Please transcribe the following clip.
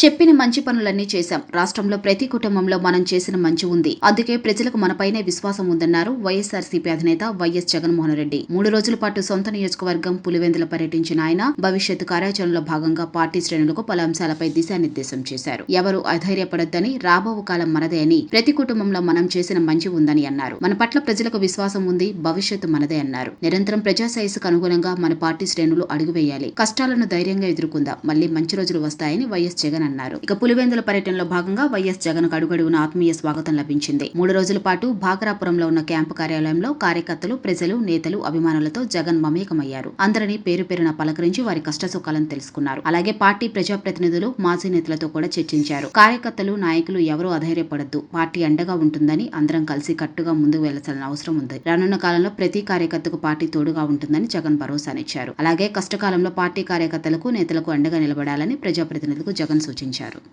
చెప్పిన మంచి పనులన్నీ చేశాం. రాష్ట్రంలో ప్రతి కుటుంబంలో మనం చేసిన మంచి ఉంది. అందుకే ప్రజలకు మనపైనే విశ్వాసం ఉందన్నారు వైఎస్ఆర్సీపీ అధినేత వైఎస్ జగన్మోహన్ రెడ్డి. మూడు రోజుల పాటు సొంత నియోజకవర్గం పులివెందుల పర్యటించిన ఆయన భవిష్యత్తు కార్యాచరణలో భాగంగా పార్టీ శ్రేణులకు పలు అంశాలపై దిశానిర్దేశం చేశారు. ఎవరు అధైర్యపడొద్దని రాబో కాలం మనదే అని ప్రతి కుటుంబంలో మనం చేసిన మంచి ఉందని అన్నారు. మన పట్ల ప్రజలకు విశ్వాసం ఉంది భవిష్యత్తు మనదే అన్నారు. నిరంతరం ప్రజాశ్రేయస్సుకు అనుగుణంగా మన పార్టీ శ్రేణులు అడుగు వేయాలి. కష్టాలను ధైర్యంగా ఎదుర్కొందాం. మళ్ళీ మంచి రోజులు వస్తాయని వైఎస్ జగన్ అన్నారు. ఇక పులివెందుల పర్యటనలో భాగంగా వైఎస్ జగన్ అడుగడుగున ఆత్మీయ స్వాగతం లభించింది. మూడు రోజుల పాటు భాగరాపురంలో ఉన్న క్యాంపు కార్యాలయంలో కార్యకర్తలు ప్రజలు నేతలు అభిమానులతో జగన్ మమేకమయ్యారు. అందరినీ పేరు పేరున పలకరించి వారి కష్టసుఖాలను తెలుసుకున్నారు. అలాగే పార్టీ ప్రజాప్రతినిధులు మాజీ నేతలతో కూడా చర్చించారు. కార్యకర్తలు నాయకులు ఎవరూ అధైర్యపడద్దు. పార్టీ అండగా ఉంటుందని అందరం కలిసి కట్టుగా ముందుకు వెళ్ళాల్సిన అవసరం ఉంది. రానున్న కాలంలో ప్రతి కార్యకర్తకు పార్టీ తోడుగా ఉంటుందని జగన్ భరోసానిచ్చారు. అలాగే కష్టకాలంలో పార్టీ కార్యకర్తలకు నేతలకు అండగా నిలబడాలని ప్రజాప్రతినిధులకు జగన్ సూచించారు సృష్టించారు